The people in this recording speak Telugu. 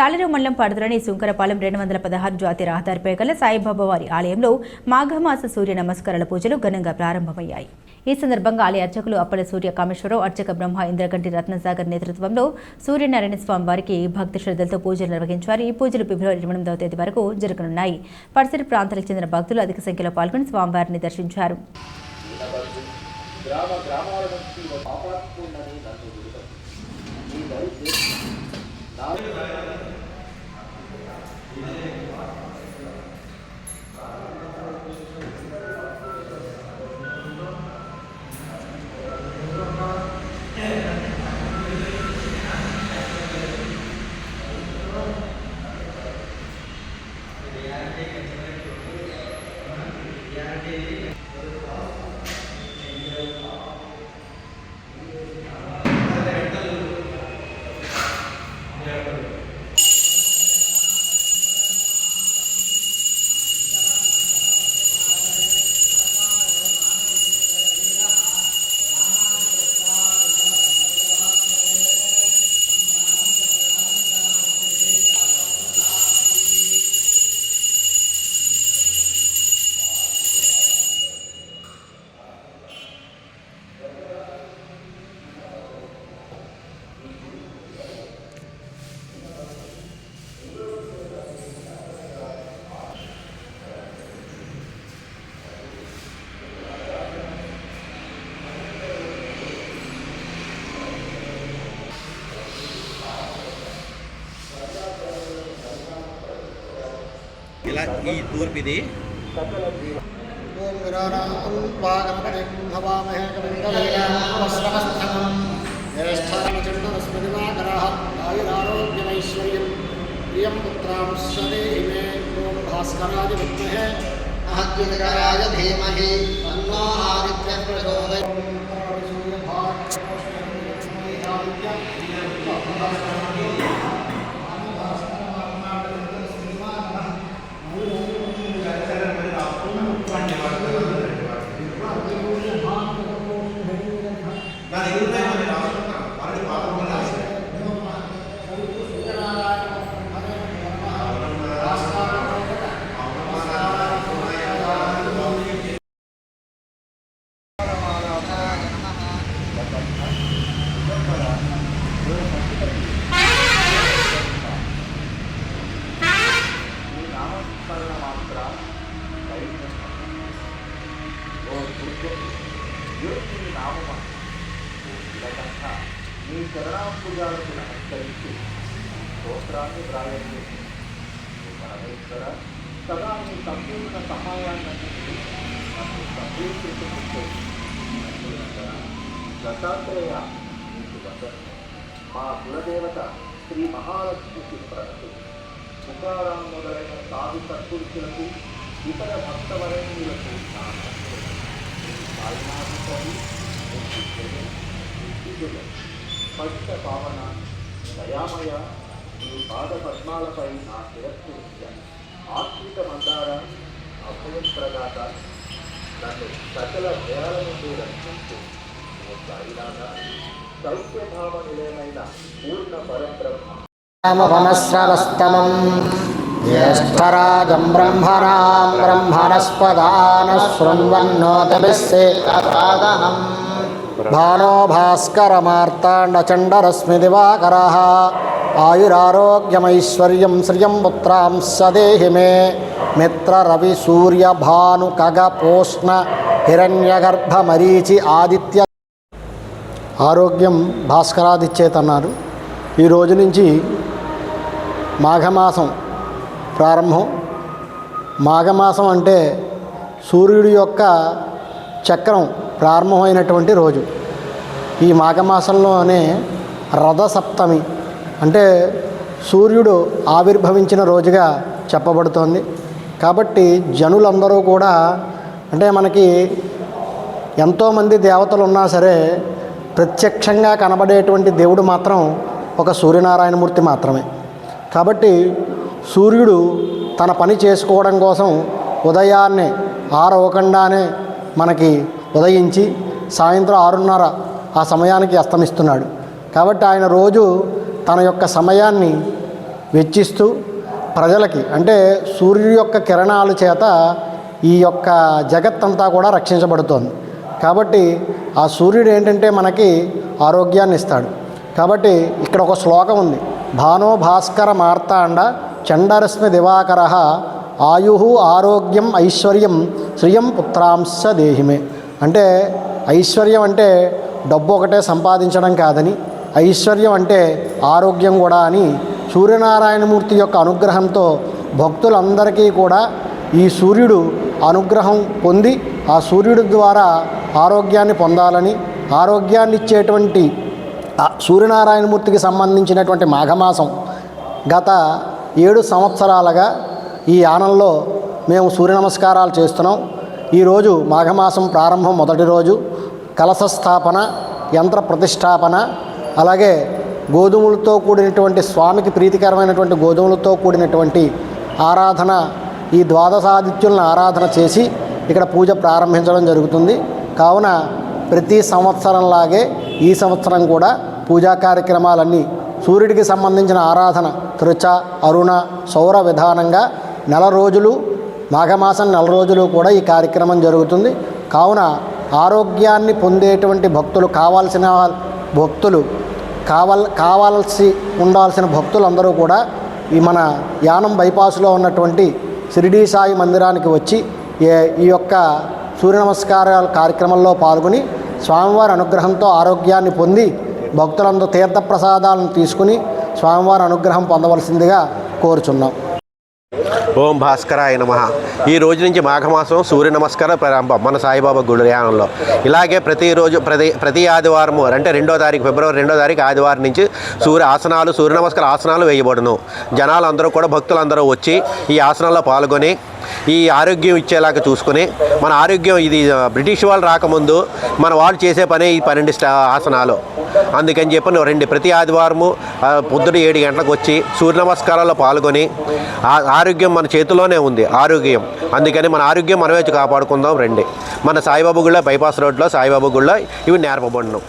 తాళరు మండలం పరిధిలోని శుంకరపాలెం రెండు వందల పదహారు జాతీయ రహదారిపై గల సాయిబాబా వారి ఆలయంలో మాఘమాస సూర్య నమస్కారాల పూజలు ఘనంగా ప్రారంభమయ్యాయి. ఈ సందర్భంగా ఆలయ అర్చకులు అప్పల సూర్య కామేశ్వరరావు అర్చక బ్రహ్మ ఇంద్రగంటి రత్నసాగర్ నేతృత్వంలో సూర్యనారాయణ స్వామి వారికి భక్తి శ్రద్ధలతో పూజలు నిర్వహించారు. ఈ పూజలు ఫిబ్రవరి ఎనిమిదవ తేదీ వరకు జరగనున్నాయి. పరిసర ప్రాంతాలకు చెందిన భక్తులు అధిక సంఖ్యలో పాల్గొని స్వామివారిని దర్శించారు. గ్రామ గ్రామాల నుంచి పాపాత్ములని నన్ను విడుదల ఈ దయచేసి ಈ ತೂರ್ಪಿದೆ ಓಂ ಗರಾನಾಂ ವಾಗಮಣೆ ಭವಾಮಹೇ ಕವಿಂದಲೇನಾಮಶ್ರಮಸ್ಥಂ ಜ್ಯೇಷ್ಠಾಮಚಿತ್ತಮಸ್ಮೃತಿವಾಗರಃ ಆಯುರಾರೋಗ್ಯಮೈಶ್ವರ್ಯಂ ಪ್ರಿಯಂ ಪುತ್ರಾಂ ಸ್ವದೇಹಿ ಮೇ ಓಂ ಭಾಸ್ಕರಾದಿ ವಿದ್ಮಹೇ ಮಹದ್ಯುತಕರಾಯ ಧೀಮಹಿ ತನ್ನೋ ಆದಿತ್ಯ ಪ್ರಚೋದಯ ಭಾರತ సంస్కరణ మాత్ర ఓ యోగి నామమ? ఇలాగంతా మీ చరణాంబుజాలకు నమస్కరించి స్తోత్రాన్ని వ్రాయండి పరమేశ్వర సదా మీ సంపూర్ణ సహాయాన్ని నన్ను సంపూర్ణించుకుంటూ దత్తాత్రేయ మీకు వందనం. మా కులదేవత శ్రీ మహాలక్ష్మికి ప్రణతి ముఖారాం మొదలైన సాధు సత్పురుషులకు ఇతర భక్తవరేణ్యులకు నా పవిత్ర పావన దయామయ మీ పాద పద్మాలపై నా శిరస్సు ఉంచాను ఆత్మిక మందార అభయం ప్రదాత నన్ను సకల భయాల నుండి రక్షించు. సాయినాథ సౌఖ్యభావ నిలయమైన పూర్ణ పరబ్రహ్మ. రామవనశ్రవస్తమం జ్యేష్ఠరాజం బ్రహ్మరా బ్రహ్మణస్పదానశృణ్వన్నోతమిగహం భానో భాస్కరమార్తాండచండరస్మి దివాకర ఆయురారోగ్యమైశ్వర్యం శ్రియం పుత్రం సదేహి మే మిత్రరవిసూర్యభానుకగపోష్ణ హిరణ్యగర్భమరీచి ఆదిత్య ఆరోగ్యం భాస్కరాదిచ్చేతన్నారు ఈరోజు నుంచి మాఘమాసం ప్రారంభం. మాఘమాసం అంటే సూర్యుడి యొక్క చక్రం ప్రారంభమైనటువంటి రోజు. ఈ మాఘమాసంలోనే రథసప్తమి అంటే సూర్యుడు ఆవిర్భవించిన రోజుగా చెప్పబడుతోంది. కాబట్టి జనులందరూ కూడా అంటే మనకి ఎంతోమంది దేవతలు ఉన్నా సరే ప్రత్యక్షంగా కనబడేటువంటి దేవుడు మాత్రం ఒక సూర్యనారాయణమూర్తి మాత్రమే. కాబట్టి సూర్యుడు తన పని చేసుకోవడం కోసం ఉదయాన్నే ఆరవకుండానే మనకి ఉదయించి సాయంత్రం ఆరున్నర ఆ సమయానికి అస్తమిస్తున్నాడు. కాబట్టి ఆయన రోజు తన యొక్క సమయాన్ని వెచ్చిస్తూ ప్రజలకి అంటే సూర్యుడి యొక్క కిరణాల చేత ఈ యొక్క జగత్తంతా కూడా రక్షించబడుతోంది. కాబట్టి ఆ సూర్యుడు ఏంటంటే మనకి ఆరోగ్యాన్ని ఇస్తాడు. కాబట్టి ఇక్కడ ఒక శ్లోకం ఉంది. భానో భాస్కర మార్తాండ చండరశ్మి దివాకర ఆయు ఆరోగ్యం ఐశ్వర్యం శ్రియం పుత్రాంశ దేహిమే. అంటే ఐశ్వర్యం అంటే డబ్బు ఒకటే సంపాదించడం కాదని ఐశ్వర్యం అంటే ఆరోగ్యం కూడా అని సూర్యనారాయణమూర్తి యొక్క అనుగ్రహంతో భక్తులందరికీ కూడా ఈ సూర్యుడు అనుగ్రహం పొంది ఆ సూర్యుడి ద్వారా ఆరోగ్యాన్ని పొందాలని ఆరోగ్యాన్ని ఇచ్చేటువంటి సూర్యనారాయణమూర్తికి సంబంధించినటువంటి మాఘమాసం గత ఏడు సంవత్సరాలుగా ఈ యానంలో మేము సూర్య నమస్కారాలు చేస్తున్నాం. ఈరోజు మాఘమాసం ప్రారంభం మొదటి రోజు. కలశ స్థాపన యంత్ర ప్రతిష్టాపన అలాగే గోధుమలతో కూడినటువంటి స్వామికి ప్రీతికరమైనటువంటి గోధుమలతో కూడినటువంటి ఆరాధన ఈ ద్వాదశాదిత్యులను ఆరాధన చేసి ఇక్కడ పూజ ప్రారంభించడం జరుగుతుంది. కావున ప్రతి సంవత్సరంలాగే ఈ సంవత్సరం కూడా పూజా కార్యక్రమాలన్నీ సూర్యుడికి సంబంధించిన ఆరాధన తృచ అరుణ సౌర విధానంగా నెల రోజులు మాఘమాసం నెల రోజులు కూడా ఈ కార్యక్రమం జరుగుతుంది. కావున ఆరోగ్యాన్ని పొందేటువంటి భక్తులు కావాల్సిన భక్తులు కావాల్ కావాల్సి ఉండాల్సిన భక్తులందరూ కూడా ఈ మన యానం బైపాస్లో ఉన్నటువంటి షిరిడీ సాయి మందిరానికి వచ్చి ఈ యొక్క సూర్య నమస్కారాల కార్యక్రమంలో పాల్గొని స్వామివారి అనుగ్రహంతో ఆరోగ్యాన్ని పొంది భక్తులందరూ తీర్థప్రసాదాలను తీసుకుని స్వామివారి అనుగ్రహం పొందవలసిందిగా కోరుచున్నాం. ఓం భాస్కరాయ నమ. ఈ రోజు నుంచి మాఘమాసం సూర్య నమస్కారం ప్రారంభం మన సాయిబాబా గుడియానంలో ఇలాగే ప్రతిరోజు ప్రతి ప్రతి ఆదివారం అంటే రెండో తారీఖు ఫిబ్రవరి రెండో తారీఖు ఆదివారం నుంచి సూర్య ఆసనాలు సూర్య నమస్కార ఆసనాలు వేయబడును. జనాలు అందరూ కూడా భక్తులందరూ వచ్చి ఈ ఆసనాల్లో పాల్గొని ఈ ఆరోగ్యం ఇచ్చేలాగా చూసుకుని మన ఆరోగ్యం ఇది బ్రిటిష్ వాళ్ళు రాకముందు మన వాళ్ళు చేసే పనే ఈ పన్నెండు స్టా ఆసనాలు. అందుకని చెప్పి నువ్వు రండి ప్రతి ఆదివారము పొద్దున ఏడు గంటలకు వచ్చి సూర్య నమస్కారాల్లో పాల్గొని ఆ- ఆరోగ్యం మన చేతిలోనే ఉంది ఆరోగ్యం. అందుకని మన ఆరోగ్యం మనమే కాపాడుకుందాం రండి. మన సాయిబాబు గుళ్ళ బైపాస్ రోడ్లో సాయిబాబు గుళ్ళో ఇవి నేర్పబడినాం